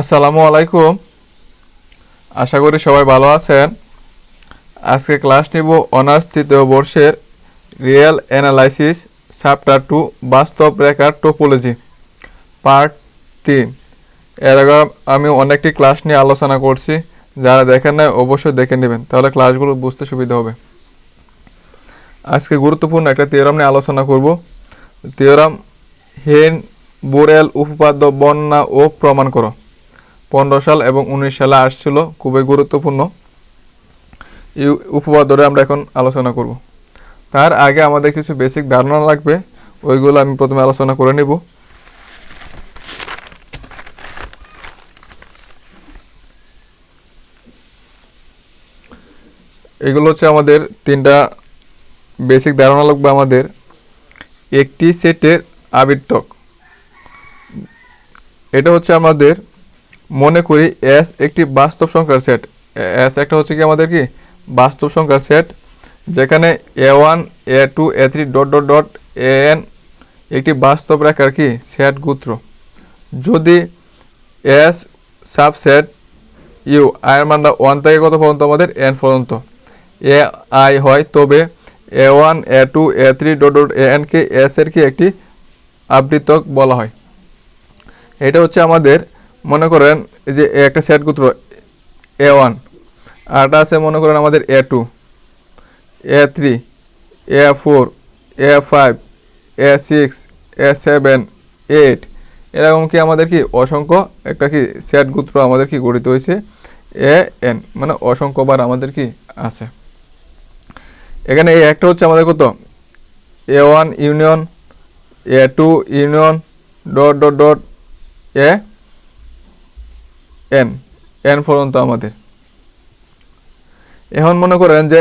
আসসালামু আলাইকুম। আশা করি সবাই ভালো আছেন। আজকে ক্লাস নিব অনার্স তৃতীয় বর্ষের রিয়েল অ্যানালাইসিস, চ্যাপ্টার টু, বাস্তব রেখার টোপোলজি, পার্ট তিন। এর আমি অনেকটি ক্লাস নিয়ে আলোচনা করছি। যারা দেখেন নাই, অবশ্যই দেখে নেবেন। তাহলে ক্লাসগুলো বুঝতে সুবিধা হবে। আজকে গুরুত্বপূর্ণ একটা থিওরাম নিয়ে আলোচনা করব। থিওরাম হেন, বোরেল, উপপাদ্য, বন্যা ও প্রমাণ করো। পনেরো সাল এবং উনিশ সালে আসছিল, খুবই গুরুত্বপূর্ণ। এই উপপাদ্যটা আমরা এখন আলোচনা করব। তার আগে আমাদের কিছু বেসিক ধারণা লাগবে, ওইগুলো আমি প্রথমে আলোচনা করে নেব। এগুলো হচ্ছে আমাদের তিনটা বেসিক ধারণা লাগবে আমাদের। একটি সেটের আবৃত্তক। এটা হচ্ছে আমাদের মনে করি এস একটি বাস্তব সংখ্যার সেট এস একটা হচ্ছে কি আমাদের কি? বাস্তব সংখ্যার সেট যেখানে A one A two A three dot dot dot A N একটি বাস্তব রেখার কি? সেট গুত্র। যদি এস সাবসেট ইউ আয়ের মানটা ওয়ান থেকে কত পর্যন্ত আমাদের? এন পর্যন্ত। এ আই হয়, তবে A one A two A three dot dot A N K S এর কি একটি আবৃতক বলা হয়। এটা হচ্ছে আমাদের মনে করেন এই যে একটা সেট গুত্র, এ ওয়ান আরটা আছে মনে করেন আমাদের A two, A three, A four, A five, A six, A seven, eight. এরকম কি আমাদের কি অসংখ্য একটা কি সেট গুত্র আমাদের কি গঠিত হয়েছে? এ এন মানে অসংখ্যবার আমাদের কি আছে। এখানে এই একটা হচ্ছে আমাদের কত? A one union, A two union, dot dot dot, A N N পর্যন্ত আমাদের। এখন মনে করেন যে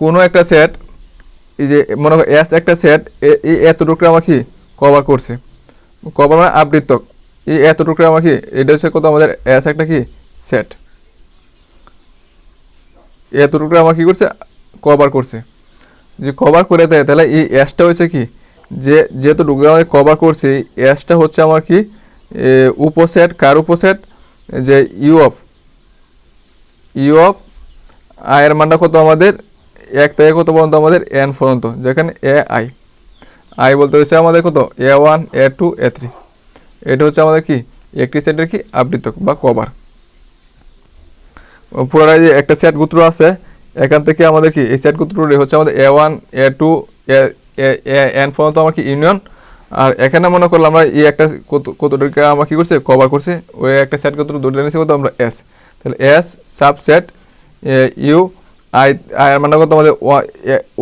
কোনো একটা সেট এই যে মনে করেন এস একটা সেট এই এতটুকু আমার কি কভার করছে। কভার মানে আবৃত্তক এই এতটুকু আমার কি এটা হচ্ছে কত আমাদের এস একটা কি? সেট এতটুকু আমার কি করছে? কভার করছে। যে কভার করে দেয়, তাহলে এই এসটা হচ্ছে কি? যে যেহেতু আমাকে কভার করছে, এই এসটা হচ্ছে আমার কি? উপসেট কার উপসেট যে ইউ অফ ইউ অফ আয়ের মানটা কত আমাদের? এক থেকে কত পর্যন্ত আমাদের? এন পর্যন্ত, যেখানে এ আই আই বলতে হচ্ছে আমাদের কত? A one A two A three এটা হচ্ছে আমাদের কি? একটি সেটের কি? আবৃতক বা কভার পুরোটাই যে একটা সেট গুত্র আছে। এখান থেকে আমাদের কি? এই সেট গুত্রটি হচ্ছে আমাদের A one A two A N পর্যন্ত আমার কি? ইউনিয়ন আর এখানে মনে করলাম আমরা এই একটা কত, কতটুকু আমরা কী করছে? কভার করছে। ওই একটা সেট কত দুটো নিয়েছি কত? আমরা এস তাহলে এস সাবসেট ইউ আই আয়ের মানটা কত? আমাদের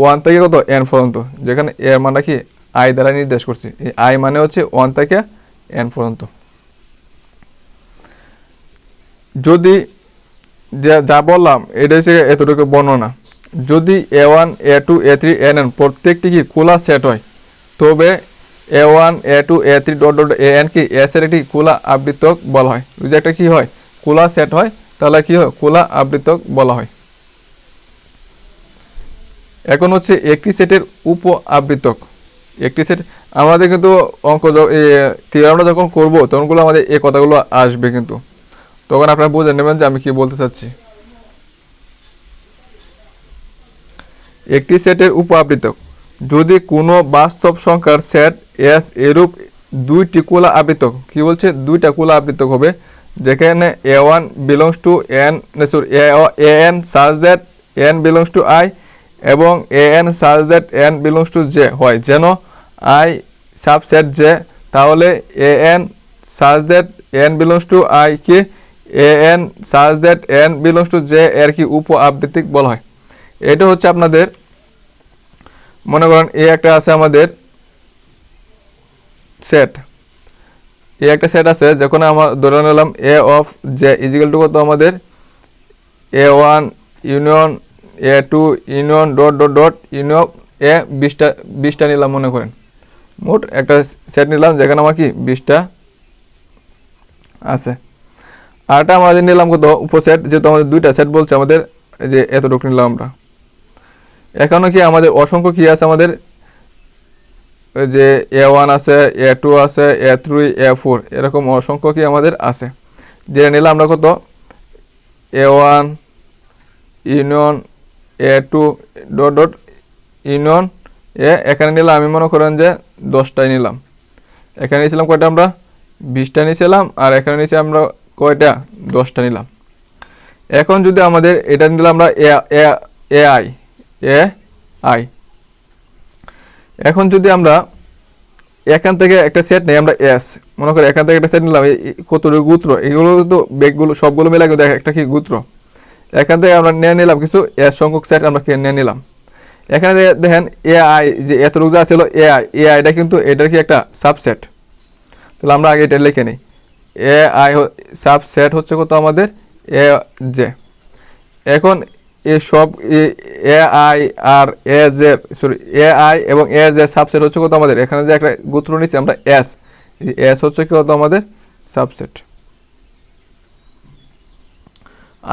ওয়ান থেকে কত? এন পর্যন্ত। যেখানে এর মানটা কি? আই দ্বারা নির্দেশ করছি। এই আই মানে হচ্ছে ওয়ান থেকে এন পর্যন্ত। যদি যা যা বললাম, এটা হচ্ছে এতটুকু বর্ণনা। যদি A one A two A three N N প্রত্যেকটি কি খোলা সেট হয়, তবে A one A two A three dot dot A N কি? এস এর একটি খোলা আবৃতক বলা হয়। যদি একটা কি হয়? খোলা সেট হয়, তাহলে কি হয়? খোলা আবৃতক বলা হয়। এখন হচ্ছে একটি সেটের উপ আবৃতক। একটি সেট আমাদের কিন্তু অঙ্ক আমরা যখন করব, তখনগুলো আমাদের এই কথাগুলো আসবে কিন্তু। তখন আপনারা বুঝে নেবেন যে আমি কি বলতে চাচ্ছি। একটি সেটের উপ আবৃতক। যদি কোনো বাস্তব সংখ্যার সেট এস এরূপ দুইটি কুলা আবৃতক, কি বলছে? দুইটা কুলা আবৃতক হবে। যেখানে A one belongs to N sorry A N search that N belongs to I এবং A N search that N belongs to J হয়। যেন আই সাবসেট জে তাহলে A N search that N belongs to I কি A N search that N belongs to J এর কি উপ আবৃত্তিক বলা হয়। এটা হচ্ছে আপনাদের মনে করেন এ একটা আছে আমাদের সেট এ একটা সেট আছে, যখন আমার ধরে নিলাম A of J is equal to কত আমাদের? A one union A two union dot dot dot union A বিশটা বিশটা নিলাম মনে করেন। মোট একটা সেট নিলাম, যেখানে আমার কি? বিশটা আছে। আরটা আমাদের নিলাম কত? উপসেট যেহেতু আমাদের দুইটা সেট বলছে আমাদের যে এতটুকু নিলাম আমরা। এখনও কি আমাদের অসংখ্য কি আছে আমাদের? যে এ ওয়ান আছে এ টু আছে এ থ্রি এ ফোর এরকম অসংখ্য কি আমাদের আছে। যেটা নিলাম আমরা কত? A one union A two dot dot union A এখানে নিলাম, আমি মনে করেন যে দশটাই নিলাম। এখানে নিয়েছিলাম কয়টা আমরা? বিশটা নিয়েছিলাম, আর এখানে নিয়েছি আমরা কয়টা? দশটা নিলাম। এখন যদি আমাদের এটা নিলাম আমরা এ এ- এ আই এ, আই। এখন যদি আমরা এখান থেকে একটা সেট নেই, আমরা এস মনে করি এখান থেকে একটা সেট নিলাম কতটুকু গুত্র এগুলো তো বেগগুলো, সবগুলো মিলে কিন্তু একটা কি গুত্র? এখান থেকে আমরা নিয়ে নিলাম কিছু এস সংখ্যক সেট আমরা নিয়ে নিলাম? এখানে দেখেন এ আই যে এতটুকু যা ছিল এ আই এ আইটা কিন্তু এটার কি একটা সাবসেট তাহলে আমরা আগে এটা লিখে নিই। এ আই সাবসেট হচ্ছে কত আমাদের? এ জে এখন এই সব A I R A J sorry A I এবং এ জে সাবসেট হচ্ছে কত আমাদের? এখানে যে একটা গুত্র নিচ্ছি আমরা এস। এস হচ্ছে কি কত আমাদের? সাবসেট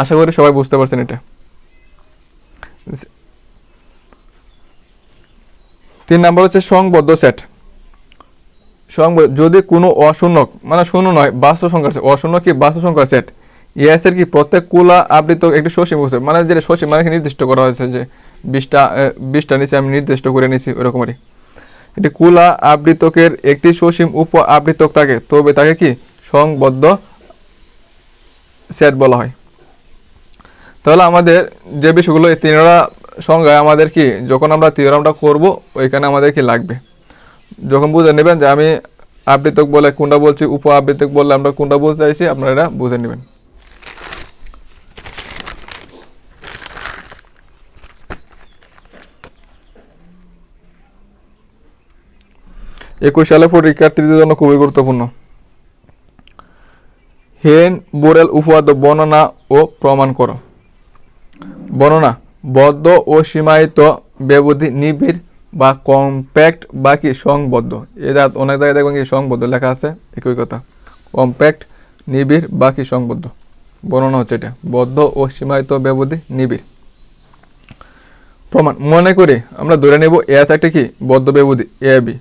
আশা করি সবাই বুঝতে পারছেন এটা। তিন নম্বর হচ্ছে সংবদ্ধ সেট সংবদ্ধ যদি কোনো অশূন্য মানে শূন্য নয় বাস্তব সংখ্যার set, অশূন্য কি বাস্তব সংখ্যার সেট ইয়াস এর কি প্রত্যেক কুলা আবৃত একটি সসীম বস্তু মানে যেটা সসীম মানে নির্দিষ্ট করা হয়েছে যে বিশটা আহ, বিশটা নিচে আমি নির্দিষ্ট করে নিছি ওরকমই। এটি কুলা আবৃতকের একটি সসীম উপ আবৃতক থাকে তবে তাকে কি সংবদ্ধ সেট বলা হয়। তাহলে আমাদের যে বিষয়গুলো এই তিনটা সংজ্ঞায় আমাদের কি যখন আমরা থিওরামটা করব ওইখানে আমাদের কি লাগবে? যখন বুঝে নেবেন যে আমি আবৃতক বলে কোনটা বলছি উপ আবৃতক বললে আমরা কোনটা বলতে চাইছি আপনারা বুঝে নেবেন। একুশ সালে পরীক্ষার্থীদের জন্য খুবই গুরুত্বপূর্ণ। হেন বোরেল উপপাদ্য বর্ণনা ও প্রমাণ করো। বর্ণনা, বদ্ধ ও সীমায়িত ব্যবধি নিবিড় বা কম্প্যাক্ট বা কি সংবদ্ধ। এটা অনেক জায়গায় দেখবেন কি সংবদ্ধ লেখা আছে, একই কথা। কম্প্যাক্ট, নিবিড় বা কি সংবদ্ধ। বর্ণনা হচ্ছে এটা, বদ্ধ ও সীমায়িত ব্যবধি নিবিড়। প্রমাণ, মনে করি আমরা ধরে নেব এস একটা কি? বদ্ধ ব্যবধি, এ, বি।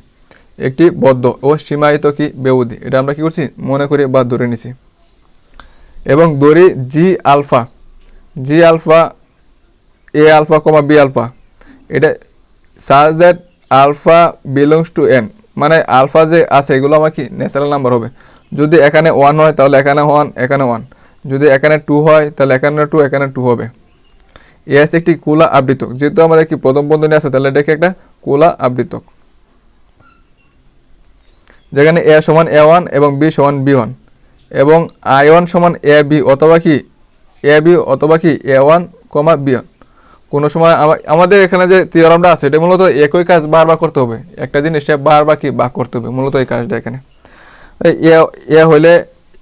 একটি বদ্ধ ও সীমায়িত কি ব্যবধি এটা আমরা কি করছি? মনে করি বা ধরে নিছি। এবং দড়ি G alpha G alpha A alpha comma B alpha এটা such that alpha belongs to N মানে আলফা যে আছে, এগুলো আমার কি ন্যাচারাল নাম্বার হবে? যদি এখানে ওয়ান হয়, তাহলে এখানে ওয়ান এখানে ওয়ান যদি এখানে টু হয়, তাহলে এখানে টু এখানে টু হবে। এ আছে একটি কুলা আবৃতক। যেহেতু আমাদের কি প্রথম বন্ধনী আছে, তাহলে এটাকে একটা কুলা আবৃতক। যেখানে এ সমান এ ওয়ান এবং বি সমান বি ওয়ান। এবং আই ওয়ান সমান এ বি অথবা কি? এ বি অথবা কি? A one comma B one. কোনো সময় আমাদের এখানে যে থিওরামটা আছে, এটা মূলত একই কাজ বারবার করতে হবে। একটা জিনিসটা বারবার কি? বাক করতে হবে, মূলত এই কাজটা এখানে। এ এ হলে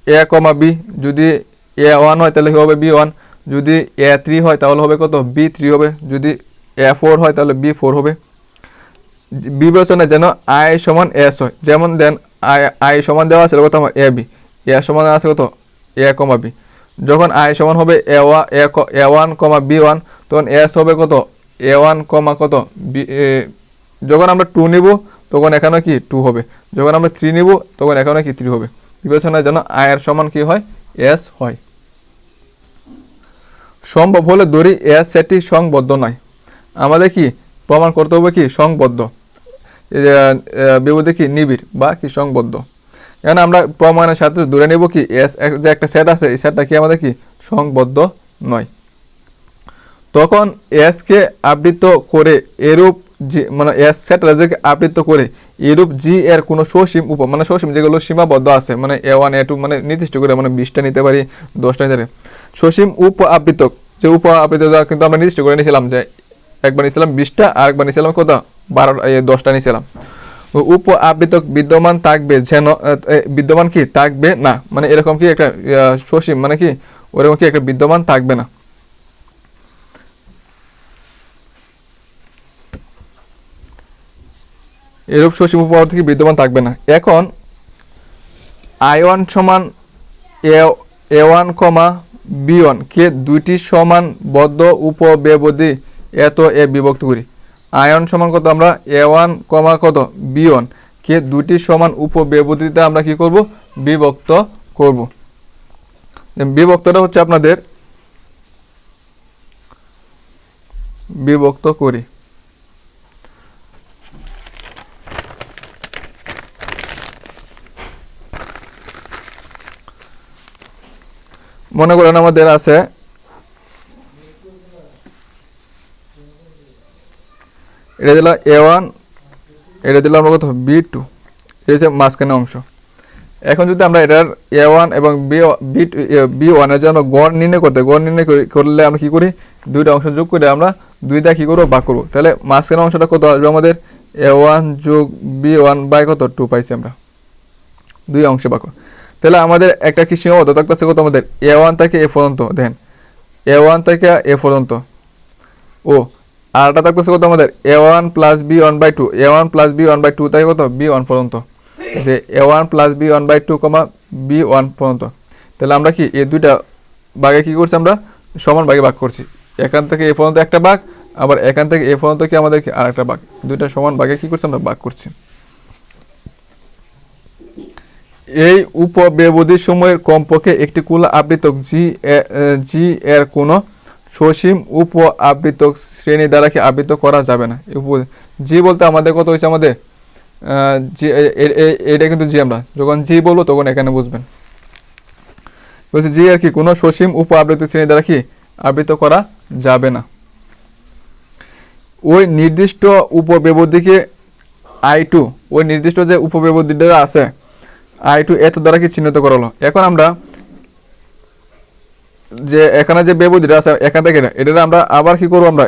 এ কমা বি, যদি এ ওয়ান হয় তাহলে কি হবে বি ওয়ান, যদি এ থ্রি হয় তাহলে হবে কত? বি থ্রি হবে, যদি এ ফোর হয় তাহলে বি ফোর হবে। বিবেচনা যেন আই সমান এস হয় যেমন দেন, আই আই সমান দেওয়া আছে কত এ বি। এ সমান আছে কত? এ কমা বি। যখন আই সমান হবে, A one, A one comma B one, তখন এস হবে কত? এ ওয়ান কমা কত? বি যখন আমরা টু নিব, তখন এখানে কি? টু হবে। যখন আমরা থ্রি নিব, তখন এখানে কি? থ্রি হবে। বিবেচনা যেন আয়ের সমান কি হয়? এস হয়। সম্ভব হলে ধরি এস সেটি সংবদ্ধ নয়। আমাদের কি? প্রমাণ করতে হবে কি? সংবদ্ধ। বিপদে কি নিবিড় বা কি সংবদ্ধ। এখানে আমরা প্রমাণের সাথে ধরে নেব কি এস যে একটা সেট আছে, এই সেটটা কি আমাদের কি? সংবদ্ধ নয়। তখন এস কে আবৃত করে এরূপ জি মানে এস সেট যে আবৃত করে, এরূপ জি এর কোনো সসীম উপ মানে সসীম যেগুলো সীমাবদ্ধ আছে মানে এ ওয়ান, এ টু মানে নির্দিষ্ট করে মানে বিশটা নিতে পারি, দশটা নিতে পারি। সসীম উপ আবৃতক, যে উপ আবৃত কিন্তু আমরা নির্দিষ্ট করে নিয়েছিলাম যে একবার নিয়েছিলাম বিশটা আর একবার নিয়েছিলাম কত? বারো দশটা নিয়েছিলাম উপ আবৃতক বিদ্যমান থাকবে যেন বিদ্যমান কি? থাকবে না। মানে এরকম কি একটা সসীম? মানে কি? ওরকম কি একটা বিদ্যমান থাকবে না। এরূপ সসীম উপপাদ্য কি বিদ্যমান থাকবে না। এখন আই ওয়ান সমান A one comma B one কে দুইটি সমান বদ্ধ উপব্যবধি এত এ বিভক্ত করি। আয়ন সমান কত আমরা? এ ওয়ান কমা কত? B one. কে দুইটি সমান উপব্যবধিতে আমরা কি করব? বিভক্ত করব। বিভক্তটা হচ্ছে আপনাদের বিভক্ত করি। মনে করেন আমাদের আছে এটা দিলাম এ ওয়ান এটা দিলাম আমরা কত? বি টু এটা হচ্ছে মাঝখানে অংশ। এখন যদি আমরা এটার এ ওয়ান এবং বি বি বি ওয়ানের জন্য গড় নির্ণয় করতে, গড় নির্ণয় করি- করলে আমরা কী করি? দুইটা অংশ যোগ করে আমরা দুইটা কী করব? ভাগ করব। তাহলে মাঝখানে অংশটা কত আসবে আমাদের? এ ওয়ান যোগ বি ওয়ান বাই কত? টু পাইছি আমরা। দুই অংশে ভাগ। তাহলে আমাদের একটা কি সীমাবদ্ধ থাকতেছে কত আমাদের? এ ওয়ান থেকে এ পর্যন্ত, দেখেন। এ ওয়ান থেকে এ পর্যন্ত। ও আরটা থাকতেছে কত আমাদের? A one plus B one by two A one plus B one by two থেকে কত? বি ওয়ান পর্যন্ত। যে A one plus B one by two comma B one পর্যন্ত। তাহলে আমরা কি এই দুইটা ভাগে কি করছি আমরা? সমান ভাগে ভাগ করছি। এখান থেকে এ পর্যন্ত একটা ভাগ, আবার এখান থেকে এ পর্যন্ত কি আমাদের কি আরেকটা ভাগ? দুইটা সমান ভাগে কি করছি আমরা? ভাগ করছি। এই উপব্যবধি সময়ের কমপক্ষে একটি কুলা আবৃতক জি জি এর কোনো সসীম উপ আবৃত শ্রেণি দ্বারা কি আবৃত করা যাবে না? উপ- জি বলতে আমাদের কত হয়েছে আমাদের? জি এটা কিন্তু জি আমরা। যখন জি বলব তখন এখানে বুঝবেন। বলছি জি আর কি, কোনো সসীম উপ আবৃত শ্রেণি দ্বারা কি আবৃত করা যাবে না? ওই নির্দিষ্ট উপব্যবধিকে আই টু ওই নির্দিষ্ট যে উপব্যবধিটা আছে আই টু এত দ্বারা কি চিহ্নিত করা হলো এখন আমরা যে এখানে যে ব্যবধিটা আছে, এখান থেকে এটা এটা আমরা আবার কি করব আমরা?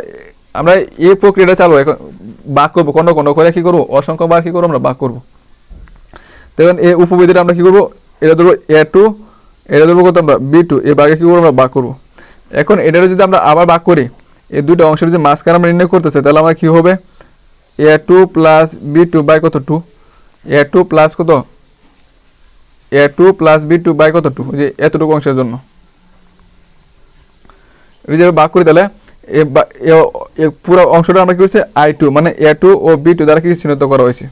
আমরা এই প্রক্রিয়াটা চালু এখন বাক করব খন্ড খন্ড করে কি করব? অসংখ্য বার কি করব আমরা? বাক করব। দেখুন, এই উপবিধিটা আমরা কি করব? এটা ধরবো এ টু এটা ধরবো কত আমরা? বি টু এই বাঘে কি করব আমরা? বাক করব। এখন এটারে যদি আমরা আবার বাক করি, এই দুটো অংশের যদি মাঝখানে আমরা নির্ণয় করতেছে, তাহলে আমরা কি হবে? A two plus B two by কত টু এ টু প্লাস কত? A two plus B two by কত টু যে এতটুকু অংশের জন্য। যদি ভাগ করি তাহলে পুরো অংশটা আমরা কি করছি? আই টু মানে এ টু ও বি টু দ্বারা কি চিহ্নিত করা হয়েছে?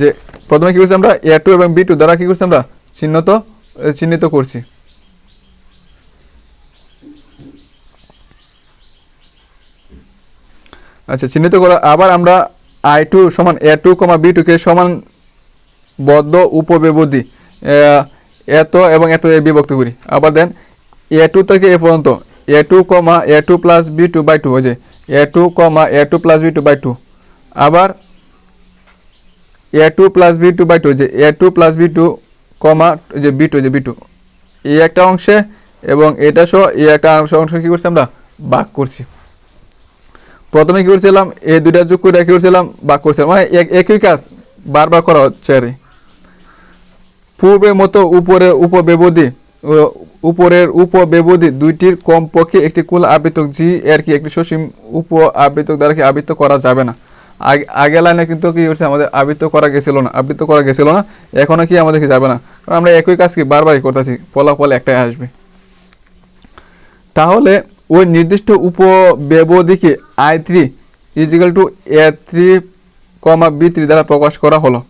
যে প্রথমে কি করছি আমরা? এ টু এবং বি টু দ্বারা কি করছি আমরা? চিহ্নিত চিহ্নিত করছি। আচ্ছা চিহ্নিত করা আবার আমরা আই টু সমান এ টু কমা বি টুকে সমান বদ্ধ উপব্যবধি আহ, এত এবং এত এ বিভক্ত করি। আবার দেন, এ টু থেকে এ পর্যন্ত, A two comma A two plus B two by two হয়ে যায় A two comma A two plus B two by two. আবার A two plus B two by two যে, A two plus B two comma যে, B two যে, B two. এই একটা অংশে এবং এটা সহ এই একটা অংশ কী করছি আমরা? বাক করছি। প্রথমে কী করছিলাম? এই দুইটা যোগ করে কী করছিলাম বাক করছিলাম। মানে এক- একই কাজ বারবার করা হচ্ছে আর। পূর্বের মতো উপরে উপব্যবধি উপরের উপব্যবধি দুইটির কমপক্ষে একটি কুল আবৃতক, জি এর কি একটি সসীম উপ আবৃতক দ্বারা কি আবৃত করা যাবে না? আগে লাইনে কিন্তু কি করছে আমাদের আবৃত করা গেছিল না, আবৃত করা গেছিল না এখনও কি আমাদের কি যাবে না? কারণ আমরা একই কাজ কি বারবারই করতেছি, ফলাফল একটাই আসবে। তাহলে ওই নির্দিষ্ট উপব্যবধিকে I three is equal to A three comma B three দ্বারা প্রকাশ করা হলো।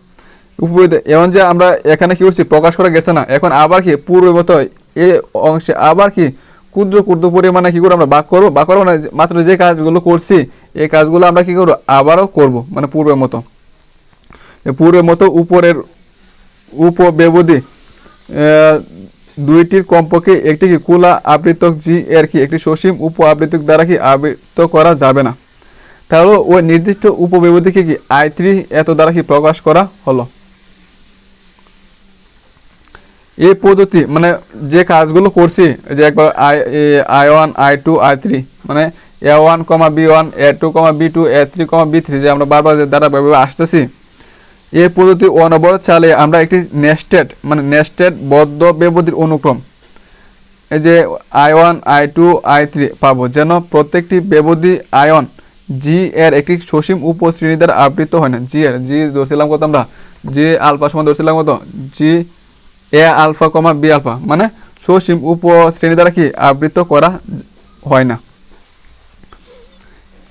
উপবিধি এমন যে আমরা এখানে কি করছি? প্রকাশ করা গেছে না। এখন আবার কি পূর্বের মতো এই অংশে আবার কি ক্ষুদ্র ক্ষুদ্র পরিমাণে কি করে আমরা বাক করব? বাক করব না, মাত্র যে কাজগুলো করছি, এই কাজগুলো আমরা কি করব? আবারও করব মানে পূর্বের মতো। পূর্বের মতো উপরের উপব্যবধি দুইটির কমপক্ষে একটি কি কুলা আবৃতক জি এর কি একটি সসীম উপ আবৃতক দ্বারা কি আবৃত করা যাবে না? তাহলে ওই নির্দিষ্ট উপব্যবধিকে কি আই থ্রি এত দ্বারা কি প্রকাশ করা হলো? এই পদ্ধতি মানে যে কাজগুলো করছি যে একবার I I one, I two, I three মানে A one comma B one, A two comma B two, A three comma B three, যে আমরা বারবার যে দ্বারা ভাবে আসতেছি, এই পদ্ধতি অনবরত চালিয়ে আমরা একটি নেস্টেড মানে নেস্টেড বদ্ধ ব্যবধির অনুক্রম, এই যে I one, I two, I three পাবো, যেন প্রত্যেকটি ব্যবধি আয়ন জি এর একটি সসীম উপশ্রেণী দ্বারা আবৃত হয় না। জি এর জি ধরছিলাম কত আমরা? জি আলফা সমান ধরছিলাম কত? G A alpha comma B alpha মানে সসীম উপশ্রেণী দ্বারা কি আবৃত করা হয় না?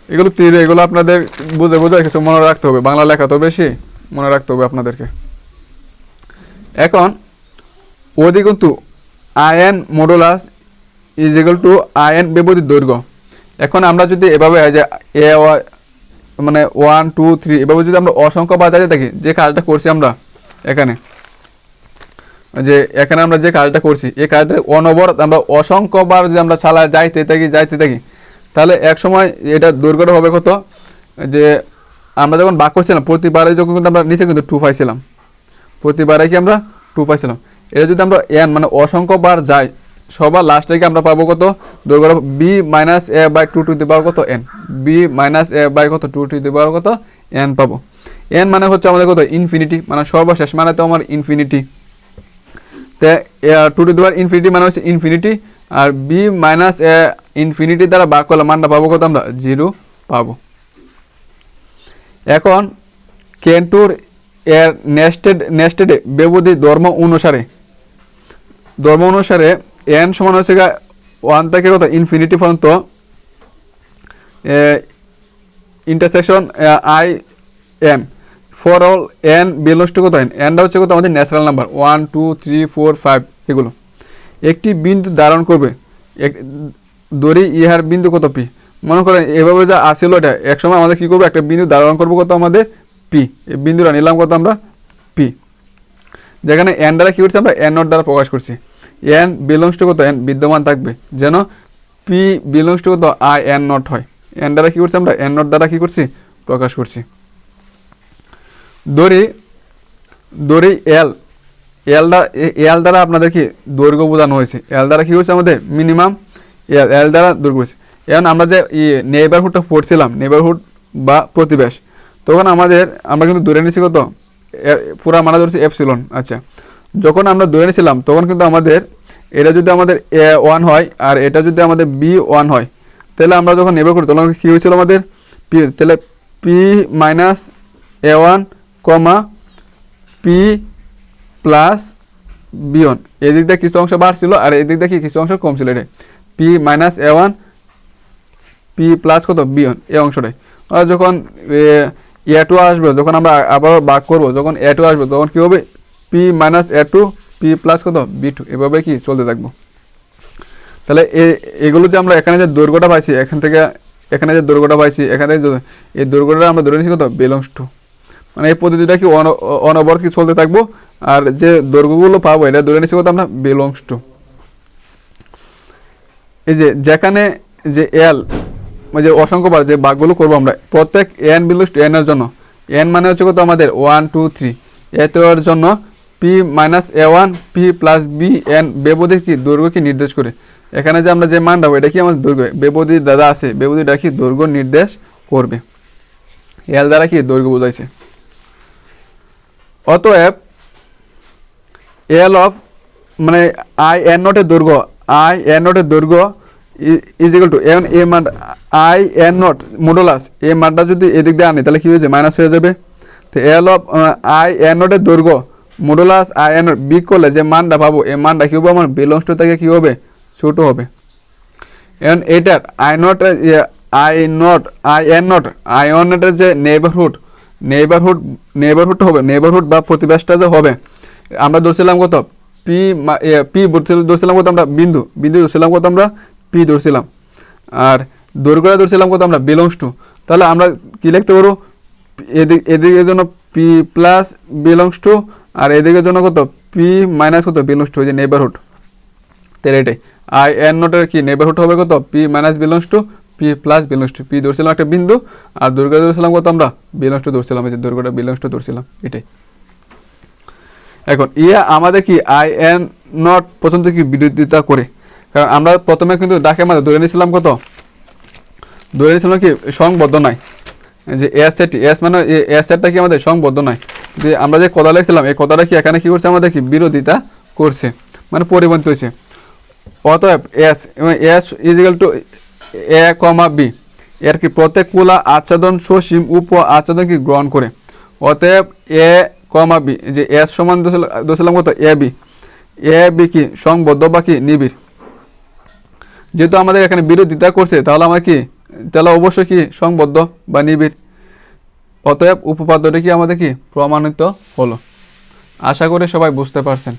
এগুলো তীর এগুলো আপনাদের বুঝে বুঝে কিছু মনে রাখতে হবে, বাংলা লেখা তো বেশি মনে রাখতে হবে আপনাদেরকে। এখন ওদি কিন্তু I N modulus is equal to I N বিপরীত দৈর্ঘ্য। এখন আমরা যদি এভাবে যে এ মানে ওয়ান, টু, থ্রি, এভাবে যদি আমরা অসংখ্য বাজারে থাকি, যে কাজটা করছি আমরা এখানে যে এখানে আমরা যে কাজটা করছি, এই কাজটা অনবরত আমরা অসংখ্যবার যদি আমরা চালা যাইতে থাকি যাইতে থাকি, তাহলে এক সময় এটা দৈর্ঘ্যটা হবে কত? যে আমরা যখন বাক করছিলাম, প্রতিবারে যখন কিন্তু আমরা নিচে কিন্তু টু পাইছিলাম। প্রতিবারে কি আমরা টু পাইছিলাম? এটা যদি আমরা এন মানে অসংখ্যবার যাই, সবার লাস্টে কি আমরা পাবো কত? দৈর্ঘ্য B minus A by two to the power কত? N B minus A by কত? টু টু দি পাওয়ার কত? এন পাবো। এন মানে হচ্ছে আমাদের কত? ইনফিনিটি মানে সর্বশেষ মানে তো আমার ইনফিনিটি তে two to the power infinity মানে হচ্ছে ইনফিনিটি আর বি মাইনাস এ ইনফিনিটি দ্বারা ভাগ করলে মানটা পাবো কত আমরা? জিরো পাবো। এখন, কেন্টুর এর নেস্টেড নেস্টেডে ব্যবধি ধর্ম অনুসারে ধর্ম অনুসারে এন সমান হচ্ছে ওয়ান থেকে কত? ইনফিনিটি পর্যন্ত intersection I N for all N belongs কত? এন এনটা হচ্ছে কত? আমাদের natural number one two three four five এগুলো। একটি বিন্দু ধারণ করবে। এক, দড়ি, ইহার বিন্দু কত? পি মনে করেন, এভাবে যা আসিল এটা, একসময় আমাদের কী করব? একটা বিন্দু ধারণ করব কত আমাদের? পি এই বিন্দুটা নিলাম কত আমরা? পি যেখানে এন দ্বারা কী করছি আমরা? এন নট দ্বারা প্রকাশ করছি। এন বিলংস টু কত? এন বিদ্যমান থাকবে। যেন পি বিলংস টু কত? আই এন নট হয়। এন দ্বারা কী করছি আমরা? এন নট দ্বারা কী করছি? প্রকাশ করছি। দড়ি দড়ি এল এল দ্বারা এল দ্বারা আপনাদের কি দৈর্ঘ্য বোঝানো হয়েছে। এল দ্বারা কী হচ্ছে আমাদের? মিনিমাম এল এল দ্বারা দৈর্ঘ্য হয়েছে। এখন আমরা যে নেইবারহুডটা পড়ছিলাম নেইবারহুড বা প্রতিবেশ, তখন আমাদের, আমরা কিন্তু দূরে নিয়েছি কত? পুরা মানা ধরছি এপসিলন আচ্ছা যখন আমরা দূরে নিয়েছিলাম, তখন কিন্তু আমাদের, এটা যদি আমাদের এ ওয়ান হয় আর এটা যদি আমাদের বি ওয়ান হয়, তাহলে আমরা যখন নেবার করি, তখন কী হয়েছিল আমাদের? পি তাহলে P minus A one comma P plus B one. এদিক দিয়ে কিছু অংশ বাড়ছিল আর এদিক দিয়ে কিছু অংশ কম ছিল এটা P minus A one, P plus কত? বিয়ন এই অংশটাই। যখন, এ টু আসবে, যখন আমরা আবার বাক করব, যখন এ টু আসবে, তখন কী হবে? P minus A two, P plus কত? B two. এভাবে কি চলতে থাকব? তাহলে এ- এগুলো যে আমরা এখানে যে দৈর্ঘ্যটা পাইছি, এখান থেকে, এখানে যে দৈর্ঘ্যটা পাইছি, এখানে এই দৈর্ঘ্যটা আমরা ধরে নিচ্ছি কত? বিলংস টু মানে এই পদ্ধতিটা কি অন- অনবরত কি চলতে থাকব? আর যে দৈর্ঘ্যগুলো পাবো, এটা ধরে নিচ্ছি কত আমরা? বিলংস টু এই যে যেখানে যে এল যে অসংখ্যবার যে বাঘগুলো করব আমরা, প্রত্যেক এন বিলংস টু এন এর জন্য। এন মানে হচ্ছে কত আমাদের? ওয়ান টু থ্রি এর জন্য P minus A one P plus B N বেবদির কি দৈর্ঘ্য কি নির্দেশ করে? এখানে যে আমরা যে মান রাখব এটা কি আমাদের দৈর্ঘ্য? বেবদি দাদা আছে বেবদিটা কি দৈর্ঘ্য নির্দেশ করবে? এল দ্বারা কি দৈর্ঘ্য বোঝাইছে? অতএব এল অফ মানে আই এন নটের দৈর্ঘ্য আই এন নটের দৈর্ঘ্য ইজ ইকুয়াল টু এন এ মান আই এন নট মডুলাস এই মানটা যদি এদিক দিয়ে আনি, তাহলে কী হয়েছে মাইনাস হয়ে যাবে। তো এল অফ আই এন নটের দৈর্ঘ্য modulus I N not big করলে যে মানটা পাবো এই মানটা কী হবে? আমার বিলংস টু থেকে কী হবে? ছোটো হবে। এখন এটার I not I not I N not I on নটের যে নেইবারহুড নেইবারহুড হবে নেইবারহুড বা প্রতিবেশটা যে হবে, আমরা ধরছিলাম কত? পি পি ধরছিলাম কত আমরা? বিন্দু। বিন্দু ধরছিলাম কত আমরা? পি ধরছিলাম। আর দৈর্ঘ্যটা ধরছিলাম কত আমরা? বিলংস টু তাহলে আমরা কি লিখতে পারব? এদিকে এদিকের জন্য পি প্লাস বিলংস টু আর এদিকের জন্য কত? পি মাইনাস কত? বিলংস টু যে নেইবারহুড তাহলে এটাই। আই এন নোটের কি? নেবারহুড হবে কত? P minus belongs to P plus belongs to P ধরছিলাম, একটা বিন্দু, আর দুর্গা ধরছিলাম কত আমরা? বিলংস টু ধরছিলাম, এই যে দুর্গাটা বিলংস টু ধরছিলাম, এটাই। এখন ইয়া আমাদের কি আই এন নট পর্যন্ত কি বিরোধিতা করে? কারণ আমরা প্রথমে কিন্তু ডাকে মাঝে ধরে নিয়েছিলাম কত? ধরে নিয়েছিলাম কি সংবদ্ধ নয় যে এস সেট এস মানে এস সেটটা কি আমাদের সংবদ্ধ নয় যে আমরা যে কথা লিখছিলাম, এই কথাটা কি এখানে কি করছে? আমাদের কি বিরোধিতা করছে মানে পরিবর্তিত হয়েছে। অতএব S S is equal to A comma B. এর কি প্রত্যেক কুলা আচ্ছাদন সসীম উপ আচ্ছাদন কি গ্রহণ করে? অতএব এ কমা বি, যে এস সমান দোষলাম কত এ বি। এ বি কি সংবদ্ধ বা কি নিবিড়? যেহেতু আমাদের এখানে বিরোধিতা করছে, তাহলে আমার কি তাহলে অবশ্যই কি সংবদ্ধ বা নিবিড়? অতএব উপপাদ্যটি কি আমাদের কি প্রমাণিত হলো? আশা করি সবাই বুঝতে পারছেন।